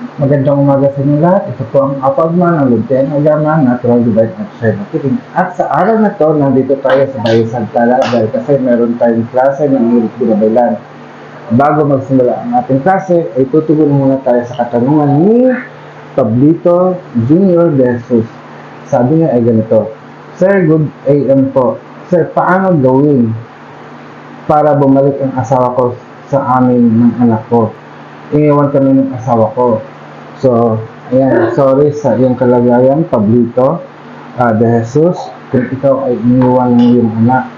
Magandang umaga sa inyo lahat. Ito po ang Apagman ng Lugten Agama Natural Divine Exercise Marketing. At sa araw na to, nandito tayo sa Bayan Santala dahil kasi meron tayong klase ng Irit Binabaylan. Bago magsimula ang ating klase, ay tutugon muna tayo sa katanungan ni Pablito Junior Jesus. Sabi niya ay ganito, Sir, good AM po. Sir, paano gawin para bumalik ang asawa ko sa amin ng anak ko? Iniwan kami ng asawa ko. So, ayan, sorry sa iyong kalagayan, Pablito ah, De Jesus, kung ikaw ay iniwan ng iyong anak.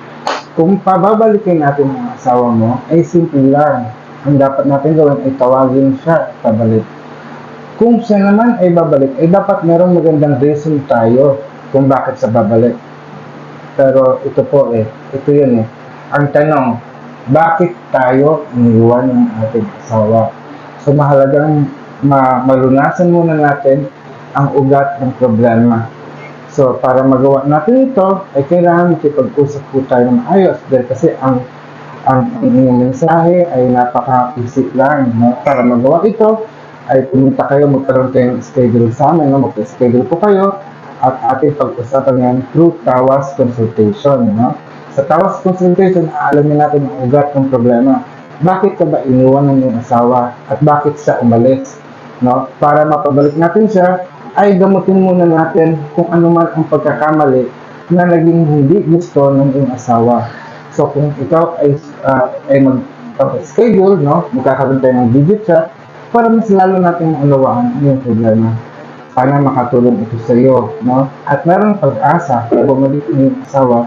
Kung pababalikin natin ang asawa mo, ay simple lang. Ang dapat natin gawin ay tawagin siya pabalik. Kung siya naman ay babalik, ay dapat merong magandang reason tayo kung bakit sa babalik. Pero ito po eh, ito yun eh. Ang tanong, bakit tayo iniwan ng ating asawa? So mahalagang ma malunasan muna natin ang ugat ng problema. So para magawa natin ito, ay kailangan makipag-usap po tayo ng maayos dahil kasi ang ang inyong mensahe ay napaka-easy lang. No? Para magawa ito, ay pumunta kayo, magkaroon kayo ng schedule sa amin, no? mag-schedule po kayo at ating pag-usapan yan through TAWAS consultation. No? Sa TAWAS consultation, aalamin natin ang ugat ng problema. Bakit ka ba iniwan ng iyong asawa at bakit siya umalis? No? Para mapabalik natin siya, ay gamutin muna natin kung ano man ang pagkakamali na naging hindi gusto ng iyong asawa. So kung ikaw ay, ah, ay mag-schedule, no? magkakaroon tayo ng video chat para mas lalo natin maunawaan ang iyong problema. Sana makatulong ito sa iyo. No? At meron pag-asa na bumalik ang iyong asawa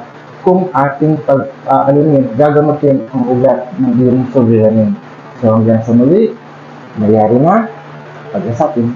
kung ating pag, uh, alumin, gagamutin ang ugat ng iyong suliranin. So hanggang sa muli, mayari na, pag-usapin